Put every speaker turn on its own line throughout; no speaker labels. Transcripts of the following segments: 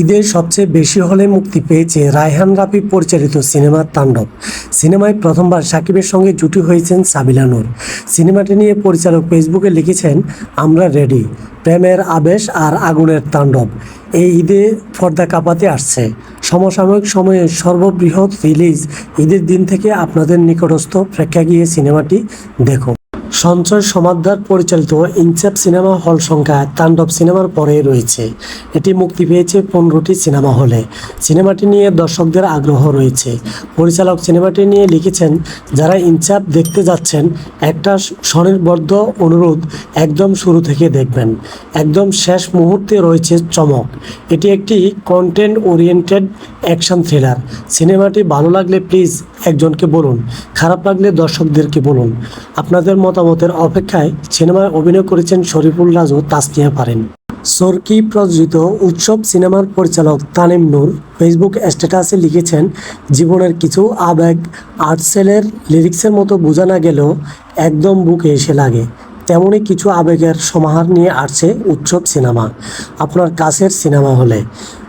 ঈদের সবচেয়ে বেশি হলে মুক্তি পেয়েছে রায়হান রাফি পরিচালিত সিনেমার তাণ্ডব। সিনেমায় প্রথমবার সাকিবের সঙ্গে জুটি হয়েছেন সাবিলা নূর। সিনেমাটি নিয়ে পরিচালক ফেসবুকে লিখেছেন, আমরা রেডি প্রেমের আবেশ আর আগুনের তাণ্ডব। এই ঈদে পর্দা কাঁপাতে আসছে। সমসাময়িক সময়ে সর্ববৃহৎ রিলিজ ঈদের দিন থেকে আপনাদের নিকটস্থ প্রেক্ষাগৃহে সিনেমাটি দেখুন। সঞ্চয় সমাদ্দার পরিচালিত ইনসেপ সিনেমা হল সংখ্যা তাণ্ডব সিনেমার পরে রয়েছে। এটি মুক্তি পেয়েছে পনেরোটি সিনেমা হলে। সিনেমাটি নিয়ে দর্শকদের আগ্রহ রয়েছে। পরিচালক সিনেমাটি নিয়ে লিখেছেন, যারা ইনসাপ দেখতে যাচ্ছেন, একটা স্বনির্বদ্ধ অনুরোধ একদম শুরু থেকে দেখবেন। একদম শেষ মুহূর্তে রয়েছে চমক। এটি একটি কন্টেন্ট ওরিয়েন্টেড অ্যাকশন থ্রিলার সিনেমাটি ভালো লাগলে প্লিজ একজনকে বলুন, খারাপ লাগলে দর্শকদেরকে বলুন। আপনাদের মতামতের অপেক্ষায় সিনেমায় অভিনয় করেছেন শরীফুল রাজু তাসনিয়া পারেন। সরকি প্রযোজিত উৎসব সিনেমার পরিচালক তানিম নূর ফেসবুক স্ট্যাটাসে লিখেছেন, জীবনের কিছু আবেগ আর্টসেলের লিরিক্সের মতো বোঝা না গেলেও একদম বুকে এসে লাগে। তেমনই কিছু আবেগের সমাহার নিয়ে আসছে উৎসব সিনেমা। আপনার কাছের সিনেমা হলে।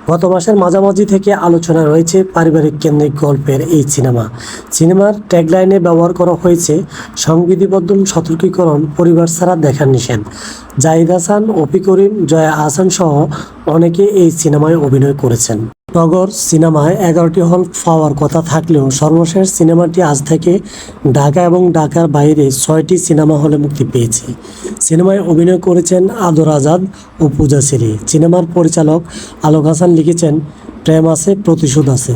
গত মাসের মাঝামাঝি থেকে আলোচনা রয়েছে পারিবারিক কেন্দ্রিক গল্পের এই সিনেমা। সিনেমার ট্যাগলাইনে ব্যবহার করা হয়েছে, সংবিধিবদ্ধ সতর্কীকরণ পরিবার ছাড়া দেখার নিষেধ। জাহিদ হাসান, অপি করিম, জয়া আহসান সহ অনেকে এই সিনেমায় অভিনয় করেছেন। নগর সিনেমায় এগারোটি হল পাওয়ার কথা থাকলেও সর্বশেষ সিনেমাটি আজ থেকে ঢাকা এবং ঢাকার বাইরে ছয়টি সিনেমা হলে মুক্তি পেয়েছে। সিনেমায় অভিনয় করেছেন আদর আজাদ ও পূজা সেরি। সিনেমার পরিচালক আলোক হাসান লিখেছেন, প্রেম আছে, প্রতিশোধ আছে।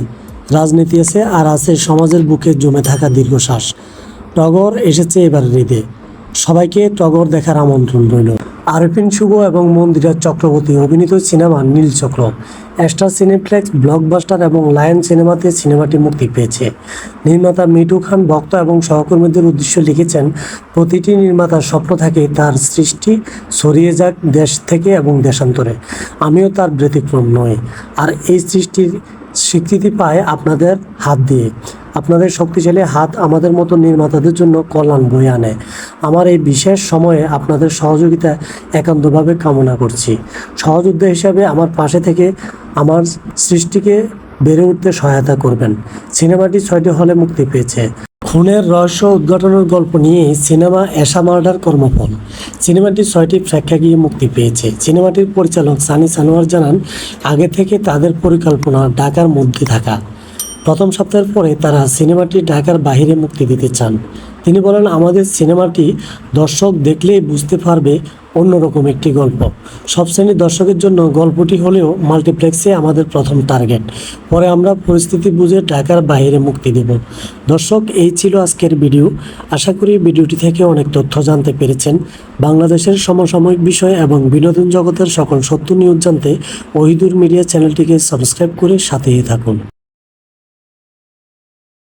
রাজনীতি আছে, আর আছে সমাজের বুকে জমে থাকা দীর্ঘশ্বাস। টগর এসেছে এবার ঈদে সবাইকে টগর দেখার আমন্ত্রণ রইল। আরফিন শুভ এবং মন্দিরা চক্রবর্তী অভিনীত cinema Neelchakra Star Cineplex Blockbuster এবং লায়ন সিনেমাতে সিনেমাটি মুক্তি পেয়েছে। নির্মাতা মিটু খান ভক্ত এবং সহকর্মীদের উদ্দেশ্যে লিখেছেন, প্রতিটি নির্মাতার স্বপ্ন থাকে তার সৃষ্টি ছড়িয়ে যাক দেশ থেকে এবং দেশান্তরে। আমিও তার ব্যতিক্রম নই। আর এই সৃষ্টির স্বীকৃতি পায় আপনাদের হাত দিয়ে। আপনাদের শক্তিশালী হাত আমাদের মতো নির্মাতাদের জন্য কল্যাণ বয়ে আনে। আমার এই বিশেষ সময়ে আপনাদের সহযোগিতা একান্তভাবে কামনা করছি। সহযোদ্ধা হিসাবে আমার পাশে থেকে আমার সৃষ্টিকে বেড়ে উঠতে সহায়তা করবেন। সিনেমাটি ছয়টি হলে মুক্তি পেয়েছে। খুনের রহস্য উদ্ঘাটনের গল্প নিয়ে সিনেমা এশা মার্ডার কর্মফল। সিনেমাটি ছয়টি প্রেক্ষাগৃহে মুক্তি পেয়েছে। সিনেমাটির পরিচালক সানি সানোয়ার জানান, আগে থেকে তাদের পরিকল্পনা ঢাকার মধ্যে থাকা। প্রথম সপ্তাহের পরে তারা সিনেমাটি ঢাকার বাইরে মুক্তি দিতে চান। তিনি বলেন, আমাদের সিনেমাটি দর্শক দেখলেই বুঝতে পারবে অন্যরকম একটি গল্প। সব শ্রেণির দর্শকের জন্য গল্পটি হলেও মাল্টিপ্লেক্সে আমাদের প্রথম টার্গেট। পরে আমরা পরিস্থিতি বুঝে ঢাকার বাইরে মুক্তি দেব। দর্শক, এই ছিল আজকের ভিডিও। আশা করি ভিডিওটি থেকে অনেক তথ্য জানতে পেরেছেন। বাংলাদেশের সমসাময়িক বিষয় এবং বিনোদন জগতের সকল সত্য নিউজ জানতে ওহিদুর মিডিয়া চ্যানেলটিকে সাবস্ক্রাইব করে সাথেই থাকুন।